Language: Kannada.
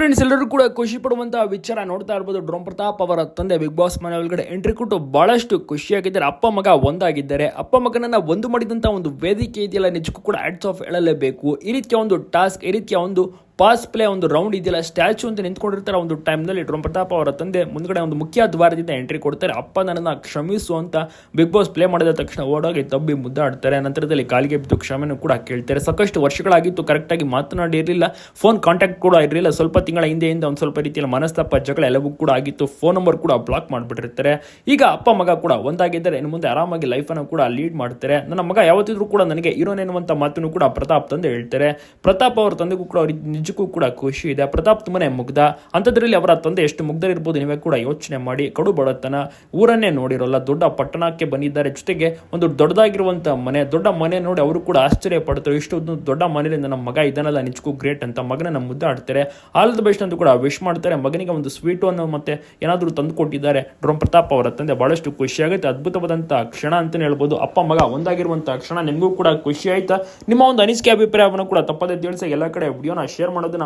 ಫ್ರೆಂಡ್ಸ್, ಎಲ್ಲರೂ ಕೂಡ ಖುಷಿ ಪಡುವಂತಹ ವಿಚಾರ ನೋಡ್ತಾ ಇರ್ಬೋದು. ಡ್ರೋಮ್ ಪ್ರತಾಪ್ ಅವರ ತಂದೆ ಬಿಗ್ ಬಾಸ್ ಮನೆ ಒಳಗಡೆ ಎಂಟ್ರಿ ಕೊಟ್ಟು ಬಹಳಷ್ಟು ಖುಷಿಯಾಗಿದ್ದಾರೆ ಅಪ್ಪ ಮಗ ಒಂದಾಗಿದ್ದಾರೆ. ಅಪ್ಪ ಮಗನನ್ನ ಒಂದು ಮಾಡಿದಂತ ಒಂದು ವೇದಿಕೆ ಇದೆಯಲ್ಲ, ನಿಜಕ್ಕೂ ಕೂಡ ಆಡ್ಸ್ ಆಫ್ ಹೇಳಲೇಬೇಕು. ಈ ರೀತಿಯ ಒಂದು ಟಾಸ್ಕ್ ಈ ರೀತಿಯ ಒಂದು ಪಾಸ್ ಪ್ಲೇ ಒಂದು ರೌಂಡ್ ಇದೆಯಲ್ಲ, ಸ್ಟ್ಯಾಚು ಅಂತ ನಿಂತ್ಕೊಂಡಿರ್ತಾರೆ ಒಂದು ಟೈಮ್ನಲ್ಲಿ. ಡ್ರೋಮ್ ಪ್ರತಾಪ್ ಅವರ ತಂದೆ ಮುಂದ್ಗಡೆ ಒಂದು ಮುಖ್ಯ ದ್ವಾರದಿಂದ ಎಂಟ್ರಿ ಕೊಡ್ತಾರೆ. ಅಪ್ಪ ನನ್ನನ್ನು ಕ್ಷಮಿಸು ಅಂತ ಬಿಗ್ ಬಾಸ್ ಪ್ಲೇ ಮಾಡಿದ ತಕ್ಷಣ ಓಡೋಗಿ ತಬ್ಬಿ ಮುದ್ದಾಡ್ತಾರೆ. ನಂತರದಲ್ಲಿ ಕಾಲಿಗೆ ಬಿದ್ದು ಕ್ಷಮೆನೂ ಕೂಡ ಕೇಳ್ತಾರೆ. ಸಾಕಷ್ಟು ವರ್ಷಗಳಾಗಿತ್ತು, ಕರೆಕ್ಟಾಗಿ ಮಾತನಾಡಿರಲಿಲ್ಲ. ಫೋನ್ ಕಾಂಟ್ಯಾಕ್ಟ್ ಕೂಡ ಇರಲಿಲ್ಲ. ಸ್ವಲ್ಪ ತಿಂಗಳ ಹಿಂದೆಯಿಂದ ಒಂದು ಸ್ವಲ್ಪ ರೀತಿಯಲ್ಲಿ ಮನಸ್ತಾಪ, ಜಗಳ ಎಲ್ಲವೂ ಕೂಡ ಆಗಿತ್ತು. ಫೋನ್ ನಂಬರ್ ಕೂಡ ಬ್ಲಾಕ್ ಮಾಡಿಬಿಟ್ಟಿರ್ತಾರೆ. ಈಗ ಅಪ್ಪ ಮಗ ಕೂಡ ಒಂದಾಗಿದ್ದಾರೆ. ಇನ್ನು ಮುಂದೆ ಆರಾಮಾಗಿ ಲೈಫನ್ನು ಕೂಡ ಲೀಡ್ ಮಾಡ್ತಾರೆ. ನನ್ನ ಮಗ ಯಾವತ್ತಿದ್ರೂ ಕೂಡ ನನಗೆ ಹೀರೋನ್ ಎನ್ನುವಂಥ ಮಾತನ್ನು ಕೂಡ ಪ್ರತಾಪ್ ತಂದೆ ಹೇಳ್ತಾರೆ. ಪ್ರತಾಪ್ ಅವರ ತಂದೆಗೂ ಕೂಡ ಅವ್ರಿಗೆ ನಿಜಕ್ಕೂ ಕೂಡ ಖುಷಿ ಇದೆ. ಪ್ರತಾಪ್ ತುಂಬನೇ ಮುಗ್ಧ ಅಂಥದ್ರಲ್ಲಿ ಅವರ ತಂದೆ ಎಷ್ಟು ಮುಗ್ಧರಿರ್ಬೋದು ನೀವೇ ಕೂಡ ಯೋಚನೆ ಮಾಡಿ. ಕಡು ಬಡತನ ಊರನ್ನೇ ನೋಡಿರೋಲ್ಲ. ದೊಡ್ಡ ಪಟ್ಟಣಕ್ಕೆ ಬಂದಿದ್ದಾರೆ. ಜೊತೆಗೆ ಒಂದು ದೊಡ್ಡದಾಗಿರುವಂಥ ಮನೆ, ದೊಡ್ಡ ಮನೆ ನೋಡಿ ಅವರು ಕೂಡ ಆಶ್ಚರ್ಯ ಪಡ್ತಾರೆ. ಇಷ್ಟು ದೊಡ್ಡ ಮನೆಯಿಂದ ನಮ್ಮ ಮಗ ಇದನ್ನೆಲ್ಲ ನಿಜಕ್ಕೂ ಗ್ರೇಟ್ ಅಂತ ಮಗನ ಮುದ್ದಾಡ್ತಾರೆ ಆಲ್ ದ ಬೆಸ್ಟ್ ಅಂತ ಕೂಡ ವಿಶ್ ಮಾಡ್ತಾರೆ. ಮಗನಿಗೆ ಒಂದು ಸ್ವೀಟು ಅನ್ನೋ ಮತ್ತೆ ಏನಾದರೂ ತಂದು ಕೊಟ್ಟಿದ್ದಾರೆ. ಡ್ರೋಮ್ ಪ್ರತಾಪ್ ಅವರ ತಂದೆ ಬಹಳಷ್ಟು ಖುಷಿಯಾಗುತ್ತೆ ಅದ್ಭುತವಾದಂಥ ಕ್ಷಣ ಅಂತಲೇ ಹೇಳ್ಬೋದು. ಅಪ್ಪ, ಮಗ ಒಂದಾಗಿರುವಂಥ ಕ್ಷಣ ನಿಮಗೂ ಕೂಡ ಖುಷಿ ಆಯ್ತಾ? ನಿಮ್ಮ ಒಂದು ಅನಿಸಿಕೆ, ಅಭಿಪ್ರಾಯವನ್ನು ಕೂಡ ತಪ್ಪದೇ ತಿಳಿಸಿ. ಎಲ್ಲ ಕಡೆ ವಿಡಿಯೋನ ಶೇರ್ போனது நான்